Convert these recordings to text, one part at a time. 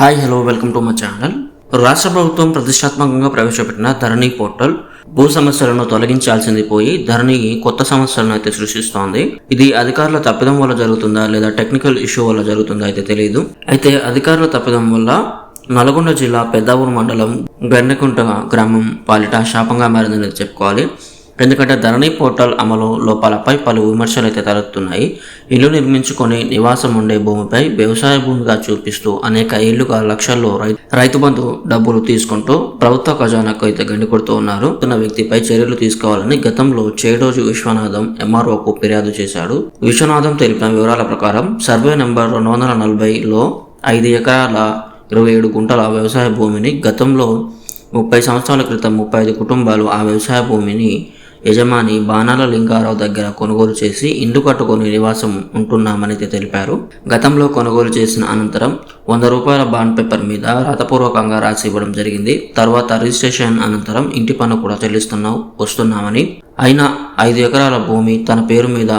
Hi hello welcome to my channel రాష్ట్ర ప్రభుత్వం ప్రతిష్టాత్మకంగా ప్రవేశపెట్టిన ధరణి పోర్టల్ భూ సమస్యలను తొలగించాల్సింది పోయి ధరణి కొత్త సమస్యలను అయితే సృష్టిస్తోంది. ఇది అధికారుల తప్పిదం వల్ల జరుగుతుందా లేదా టెక్నికల్ ఇష్యూ వల్ల జరుగుతుందా అయితే తెలియదు అయితే అధికారుల తప్పిదం వల్ల నల్గొండ జిల్లా పెద్దావూరు మండలం గన్నెకుంట గ్రామం పాలిట శాపంగా మారిందని చెప్పుకోవాలి. ఎందుకంటే ధరణి పోర్టల్ అమలు లోపాలపై పలు విమర్శలు అయితే తలెత్తున్నాయి. ఇల్లు నిర్మించుకొని నివాసం ఉండే భూమిపై వ్యవసాయ భూమిగా చూపిస్తూ అనేక ఏళ్ళుగా లక్షల్లో రై- రైతు బంధు డబ్బులు తీసుకుంటూ ప్రభుత్వ ఖజానాకు అయితే గండి కొడుతూ ఉన్నారు. తన వ్యక్తిపై చర్యలు తీసుకోవాలని గతంలో చేడోజు విశ్వనాథం ఎంఆర్ఓకు ఫిర్యాదు చేశాడు. విశ్వనాథం తెలిపిన వివరాల ప్రకారం సర్వే నెంబర్ రెండు వందల నలభైలో ఐదు ఎకరాల ఇరవై ఏడు గుంటల వ్యవసాయ భూమిని గతంలో ముప్పై సంవత్సరాల క్రితం ముప్పై ఐదు కుటుంబాలు ఆ వ్యవసాయ భూమిని యజమాని బాణాల లింగారావు దగ్గర కొనుగోలు చేసి ఇండ్లు కట్టుకొని నివాసం ఉంటున్నామని తెలిపారు. గతంలో కొనుగోలు చేసిన అనంతరం వంద రూపాయల బాండ్ పేపర్ మీద రాతపూర్వకంగా రాసి ఇవ్వడం జరిగింది. తర్వాత రిజిస్ట్రేషన్ అనంతరం ఇంటి పన్ను కూడా చెల్లిస్తున్నాం వస్తున్నామని. అయినా ఐదు ఎకరాల భూమి తన పేరు మీద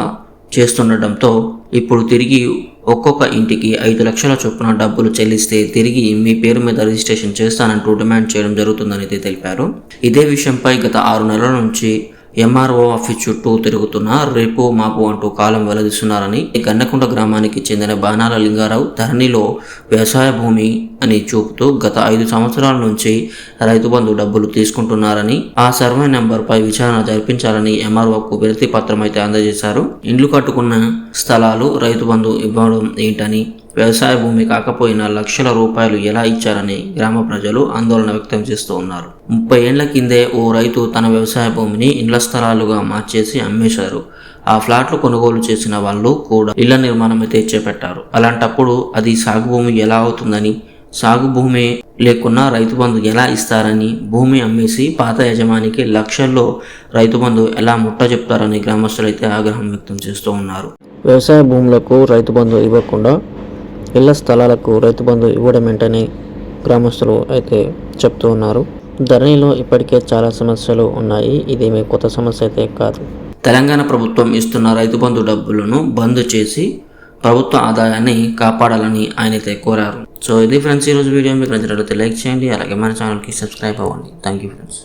చేస్తుండటంతో ఇప్పుడు తిరిగి ఒక్కొక్క ఇంటికి ఐదు లక్షల చొప్పున డబ్బులు చెల్లిస్తే తిరిగి మీ పేరు మీద రిజిస్ట్రేషన్ చేస్తానంటూ డిమాండ్ చేయడం జరుగుతుందని తెలిపారు. ఇదే విషయంపై గత ఆరు నెలల నుంచి ఎంఆర్ఓ ఆఫీస్ చుట్టూ తిరుగుతున్న రేపు మాపు అంటూ కాలం వెలదీస్తున్నారని గన్నకొండ గ్రామానికి చెందిన బాణాల లింగారావు ధరణిలో వ్యవసాయ భూమి అని చూపుతూ గత ఐదు సంవత్సరాల నుంచి రైతు బంధు డబ్బులు తీసుకుంటున్నారని ఆ సర్వే నెంబర్పై విచారణ జరిపించాలని ఎంఆర్ఓకు వినతి పత్రం అయితే అందజేశారు. ఇండ్లు కట్టుకున్న స్థలాలు రైతు బంధు ఇవ్వడం ఏంటని వ్యవసాయ భూమి కాకపోయినా లక్షల రూపాయలు ఎలా ఇచ్చారని గ్రామ ప్రజలు ఆందోళన వ్యక్తం చేస్తూ ఉన్నారు. ముప్పై ఏండ్ల కిందే ఓ రైతు తన వ్యవసాయ భూమిని ఇండ్ల స్థలాలుగా మార్చేసి అమ్మేశారు. ఆ ఫ్లాట్లు కొనుగోలు చేసిన వాళ్ళు కూడా ఇళ్ళ నిర్మాణం అయితే చేపట్టారు అలాంటప్పుడు అది సాగు భూమి ఎలా అవుతుందని సాగు భూమి లేకున్నా రైతు బంధు ఎలా ఇస్తారని భూమి అమ్మేసి పాత యజమానికి లక్షల్లో రైతు బంధు ఎలా ముట్ట చెప్తారని గ్రామస్తులైతే ఆగ్రహం వ్యక్తం చేస్తూ ఉన్నారు. వ్యవసాయ భూములకు రైతు బంధు ఇవ్వకుండా ఇళ్ళ స్థలాలకు రైతు బంధు ఇవ్వడమేంటని గ్రామస్తులు అయితే చెప్తూ ఉన్నారు. ధరణిలో ఇప్పటికే చాలా సమస్యలు ఉన్నాయి. ఇదేమీ కొత్త సమస్య అయితే కాదు. తెలంగాణ ప్రభుత్వం ఇస్తున్న రైతు బంధు డబ్బులను బంద్ చేసి ప్రభుత్వ ఆదాయాన్ని కాపాడాలని ఆయన అయితే కోరారు. సో ఇది ఫ్రెండ్స్ ఈరోజు వీడియో. మీకు నచ్చినట్లయితే లైక్ చేయండి. అలాగే మన ఛానల్కి సబ్స్క్రైబ్ అవ్వండి. Thank you friends.